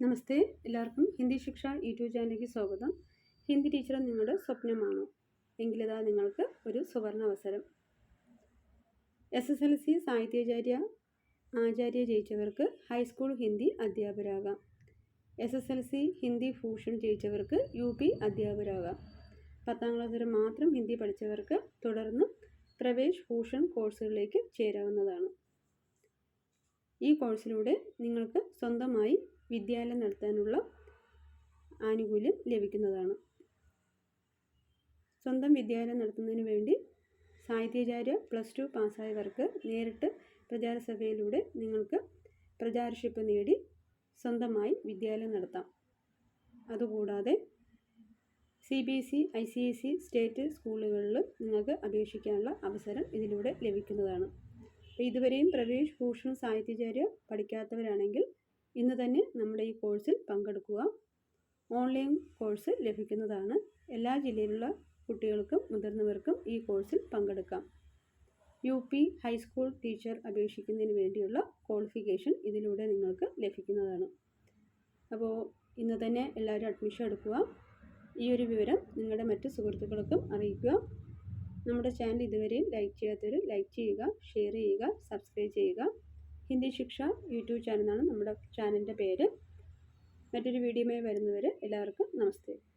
നമസ്തേ എല്ലാവർക്കും ഹിന്ദി ശിക്ഷ യൂട്യൂബ് ചാനലിലേക്ക് സ്വാഗതം. ഹിന്ദി ടീച്ചർ നിങ്ങളുടെ സ്വപ്നമാണോ. എങ്കിലിതാ നിങ്ങൾക്ക് ഒരു സുവർണ അവസരം. എസ് എസ് എൽ സി സാഹിത്യാചാര്യ ആചാര്യ ജയിച്ചവർക്ക് high school Hindi അധ്യാപകരാകാം. S S L C Hindi Bhushan ജയിച്ചവർക്ക് U P അധ്യാപകരാകാം. പത്താം ക്ലാസ് വരെ മാത്രം ഹിന്ദി പഠിച്ചവർക്ക് തുടർന്ന് പ്രവേശ് ഭൂഷൺ കോഴ്സുകളിലേക്ക് ചേരാവുന്നതാണ്. ഈ കോഴ്സിലൂടെ നിങ്ങൾക്ക് സ്വന്തമായി വിദ്യാലയം നടത്താനുള്ള ആനുകൂല്യം ലഭിക്കുന്നതാണ്. സ്വന്തം വിദ്യാലയം നടത്തുന്നതിന് വേണ്ടി സാഹിത്യാചാര്യ പ്ലസ് ടു പാസ്സായവർക്ക് നേരിട്ട് പ്രചാരസഭയിലൂടെ നിങ്ങൾക്ക് പ്രചാരശിപ്പ് നേടി സ്വന്തമായി വിദ്യാലയം നടത്താം. അതുകൂടാതെ C B S E I C S E state സ്കൂളുകളിൽ നിങ്ങൾക്ക് അപേക്ഷിക്കാനുള്ള അവസരം ഇതിലൂടെ ലഭിക്കുന്നതാണ്. അപ്പോൾ ഇതുവരെയും പ്രവേശ് ഭൂഷൺ സാഹിത്യചാര്യ പഠിക്കാത്തവരാണെങ്കിൽ ഇന്ന് തന്നെ നമ്മുടെ ഈ കോഴ്സിൽ പങ്കെടുക്കുക. ഓൺലൈൻ കോഴ്സ് ലഭിക്കുന്നതാണ്. എല്ലാ ജില്ലയിലുള്ള കുട്ടികൾക്കും മുതിർന്നവർക്കും ഈ കോഴ്സിൽ പങ്കെടുക്കാം. U P high school teacher അപേക്ഷിക്കുന്നതിന് വേണ്ടിയുള്ള ക്വാളിഫിക്കേഷൻ ഇതിലൂടെ നിങ്ങൾക്ക് ലഭിക്കുന്നതാണ്. അപ്പോൾ ഇന്ന് തന്നെ എല്ലാവരും അഡ്മിഷൻ എടുക്കുക. ഈ ഒരു വിവരം നിങ്ങളുടെ മറ്റ് സുഹൃത്തുക്കൾക്കും അറിയിക്കുക. നമ്മുടെ ചാനൽ ഇതുവരെയും ലൈക്ക് ചെയ്യാത്തവർ ലൈക്ക് ചെയ്യുക ഷെയർ ചെയ്യുക സബ്സ്ക്രൈബ് ചെയ്യുക. ഹിന്ദി ശിക്ഷ യൂട്യൂബ് ചാനലാണ് നമ്മുടെ ചാനലിന്റെ പേര്. മറ്റൊരു വീഡിയോയുമായി വരുന്നവർ എല്ലാവർക്കും നമസ്തേ.